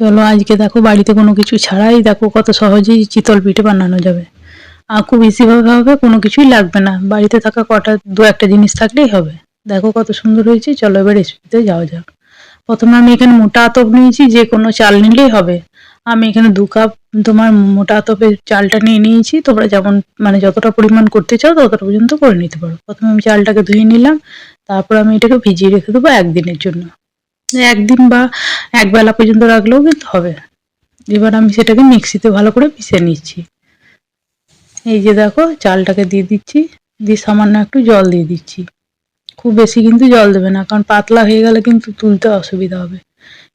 চলো, আজকে দেখো বাড়িতে কোনো কিছু ছাড়াই দেখো কত সহজেই চিতল পিঠে বানানো যাবে। আর খুব ইজিভাবে হবে, কোনো কিছুই লাগবে না। বাড়িতে থাকা কটা, দু একটা জিনিস থাকলেই হবে। দেখো কত সুন্দর হয়েছে, চলো এবার রেসিপিতে যাওয়া যাক। প্রথমে আমি এখানে মোটা আতপ নিয়েছি, যে কোনো চাল নিলেই হবে। আমি এখানে দু কাপ তোমার মোটা আতপের চালটা নিয়ে নিয়েছি, তোমরা যেমন মানে যতটা পরিমাণ করতে চাও ততটা পর্যন্ত করে নিতে পারো। প্রথমে আমি চালটাকে ধুয়ে নিলাম, তারপর আমি এটাকে ভিজিয়ে রেখে দেবো একদিনের জন্য। একদিন বা একবেলা পর্যন্ত রাখলেও কিন্তু হবে। এবার আমি সেটাকে মিক্সিতে ভালো করে পিষে নিচ্ছি। এই যে দেখো, চালটাকে দিয়ে দিচ্ছি, দিয়ে সামান্য একটু জল দিয়ে দিচ্ছি। খুব বেশি কিন্তু জল দেবে না, কারণ পাতলা হয়ে গেলে কিন্তু তুলতে অসুবিধা হবে।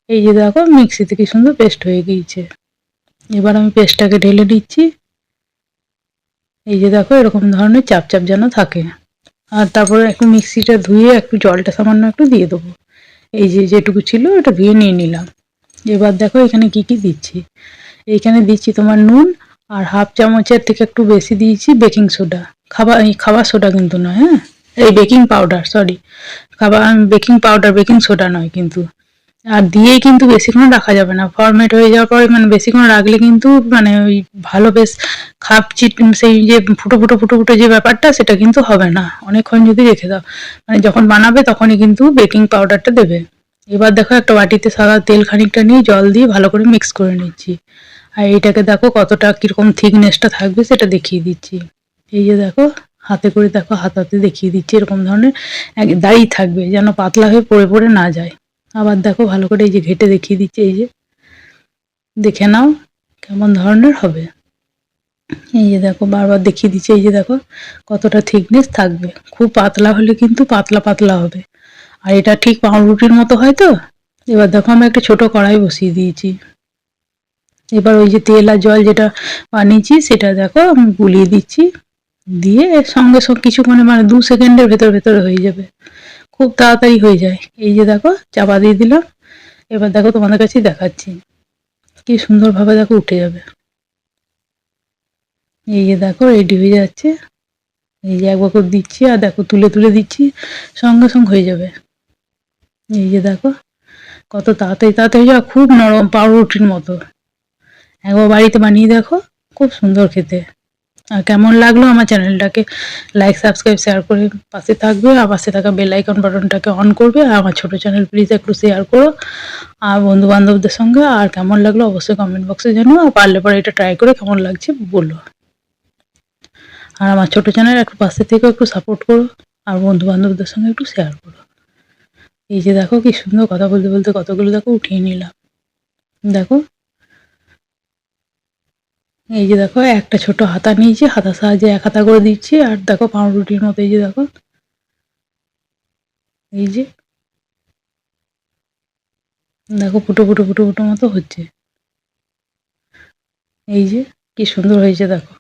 এই যে দেখো মিক্সিতে কি সুন্দর পেস্ট হয়ে গিয়েছে। এবার আমি পেস্টটাকে ঢেলে দিচ্ছি এই যে দেখো, এরকম ধরনের চাপ চাপ যেন থাকে। আর তারপরে একটু মিক্সিটা ধুয়ে একটু জলটা সামান্য একটু দিয়ে দেবো। এই যে যেটুকু ছিল ওটা ধুয়ে নিয়ে নিলাম। এবার দেখো এখানে কি কি দিচ্ছি। এইখানে দিচ্ছি তোমার নুন আর হাফ চামচের থেকে একটু বেশি দিয়েছি বেকিং সোডা খাবার এই খাবার সোডা কিন্তু নয় হ্যাঁ? এই বেকিং পাউডার সরি খাবার বেকিং পাউডার বেকিং সোডা নয় কিন্তু। আর দিয়েই কিন্তু বেশিক্ষণ রাখা যাবে না। ফরমেট হয়ে যাওয়ার পরে মানে বেশিক্ষণ রাখলে কিন্তু মানে ওই ভালো বেশ খাপ চিট সেই যে ফুটো ফুটো ফুটো ফুটো যে ব্যাপারটা, সেটা কিন্তু হবে না। অনেকক্ষণ যদি রেখে দাও। মানে যখন বানাবে তখনই কিন্তু বেকিং পাউডারটা দেবে। এবার দেখো একটা বাটিতে সাদা তেল খানিকটা নিয়ে জল দিয়ে ভালো করে মিক্স করে নিচ্ছি। আর এইটাকে দেখো কতটা কীরকম থিকনেসটা থাকবে সেটা দেখিয়ে দিচ্ছি। এই যে দেখো, হাতে করে দেখো হাতাতে দেখিয়ে দিচ্ছি এরকম ধরনের। এক দাঁড়িয়ে থাকবে যেন পাতলা হয়ে পড়ে পড়ে না যায়। আবার দেখো ভালো করে এই যে ঘেটে দেখিয়ে দিচ্ছি, এই যে। দেখে নাও কেমন ধরনের হবে। এই যে দেখো, বারবার দেখিয়ে দিচ্ছে, এই যে দেখো কতটা থিকনেস থাকবে। খুব পাতলা হলে কিন্তু পাতলা পাতলা হবে। আর এটা ঠিক পাউরুটির মতো হয় তো? এবার দেখো আমি একটা ছোট কড়াই বসিয়ে দিয়েছি। এবার ওই যে তেল আর জল যেটা বানিয়েছি, সেটা দেখো আমি গুলিয়ে দিচ্ছি। দিয়ে সঙ্গে সঙ্গে কিছুক্ষণে মানে দু সেকেন্ডের ভেতর ভেতরে হয়ে যাবে। খুব তাড়াতাড়ি হয়ে যায়। এই যে দেখো, চাপা দিয়ে দিলাম। এবার দেখো তোমাদের কাছেই দেখাচ্ছি। কি সুন্দরভাবে দেখো উঠে যাবে। এই যে দেখো রেডি হয়ে যাচ্ছে। এই যে এক বকর দিচ্ছি, আর দেখো তুলে তুলে দিচ্ছি, সঙ্গে সঙ্গে হয়ে যাবে। এই যে দেখো, কত তাড়াতাড়ি তাড়াতাড়ি যাওয়া খুব নরম পাউরুটির মতো। একবার বাড়িতে বানিয়ে দেখো, খুব সুন্দর খেতে। আর কেমন লাগল আমার চ্যানেলটাকে লাইক সাবস্ক্রাইব শেয়ার করে পাশে থাকবে আর পাশে থাকা বেল আইকন বাটনটাকে অন করবে আর আমার ছোটো চ্যানেল প্লিজ একটু শেয়ার করো আর বন্ধু বান্ধবদের সঙ্গে। আর কেমন লাগল অবশ্যই কমেন্ট বক্সে জানো আর পারলে পরে এটা ট্রাই করে কেমন লাগছে বলো। আর আমার ছোটো চ্যানেল একটু পাশে থেকেও একটু সাপোর্ট করো আর বন্ধু বান্ধবদের সঙ্গে একটু শেয়ার করো। এই যে দেখো কি সুন্দর কথা বলতে বলতে কতগুলো দেখো উঠিয়ে নিলাম। দেখো এই যে দেখো, একটা ছোট হাতা নিয়েছি, হাতার সাহায্যে এক হাতা করে দিচ্ছি, আর দেখো পাউরুটির মতো এই যে দেখো। এই যে দেখো ফুটো ফুটো ফুটো ফুটো মতো হচ্ছে। এই যে কি সুন্দর হয়েছে দেখো।